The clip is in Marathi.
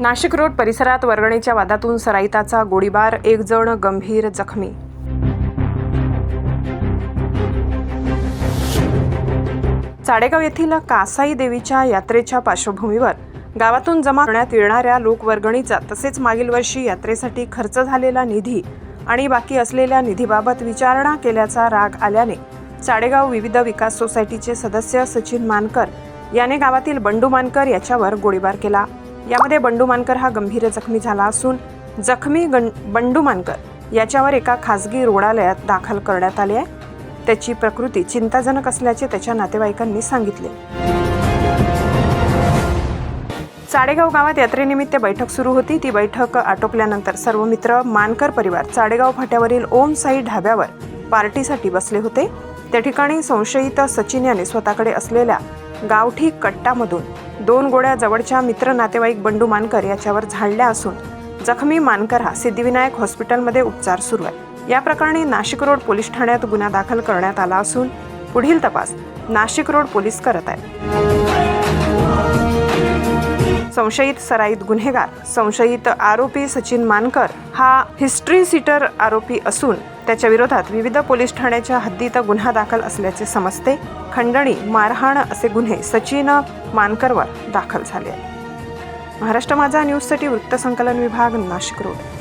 नाशिक रोड परिसरात वर्गणीच्या वादातून सराईताचा गोळीबार एक जण गंभीर जखमी. चाडेगाव येथील कासाई देवीच्या यात्रेच्या पार्श्वभूमीवर गावातून जमा करण्यात येणाऱ्या लोकवर्गणीचा तसेच मागील वर्षी यात्रेसाठी खर्च झालेला निधी आणि बाकी असलेल्या निधीबाबत विचारणा केल्याचा राग आल्याने चाडेगाव विविध विकास सोसायटीचे सदस्य सचिन मानकर याने गावातील बंडू मानकर याच्यावर गोळीबार केला. यामध्ये बंडू मानकर हा गंभीर जखमी झाला असून जखमी गं बंडू मानकर याच्यावर एका खासगी रुग्णालयात दाखल करण्यात आले आहे. त्याची प्रकृती चिंताजनक असल्याचे त्याच्या नातेवाईकांनी सांगितले. चाडेगाव गावात यात्रेनिमित्त बैठक सुरू होती. ती बैठक आटोपल्यानंतर सर्व मित्र मानकर परिवार चाडेगाव फाट्यावरील ओम साई ढाब्यावर पार्टीसाठी बसले होते. त्या ठिकाणी संशयित सचिन याने स्वतःकडे असलेल्या गावठी कट्टामधून दोन गोळ्या जवळच्या मित्र नातेवाईक बंडू मानकर याच्यावर झाडल्या असून जखमी मानकर हा सिद्धिविनायक हॉस्पिटलमध्ये उपचार सुरू आहे. या प्रकरणी नाशिक रोड पोलीस ठाण्यात गुन्हा दाखल करण्यात आला असून पुढील तपास नाशिक रोड पोलीस करत आहेत. संशयित सराईत गुन्हेगार. संशयित आरोपी सचिन मानकर हा हिस्ट्री सीटर आरोपी असून त्याच्या विरोधात विविध पोलीस ठाण्याच्या हद्दीत गुन्हा दाखल असल्याचे समजते. खंडणी मारहाण असे गुन्हे सचिन मानकरवर दाखल झाले महाराष्ट्र माझा न्यूजसाठी वृत्तसंकलन विभाग नाशिक रोड.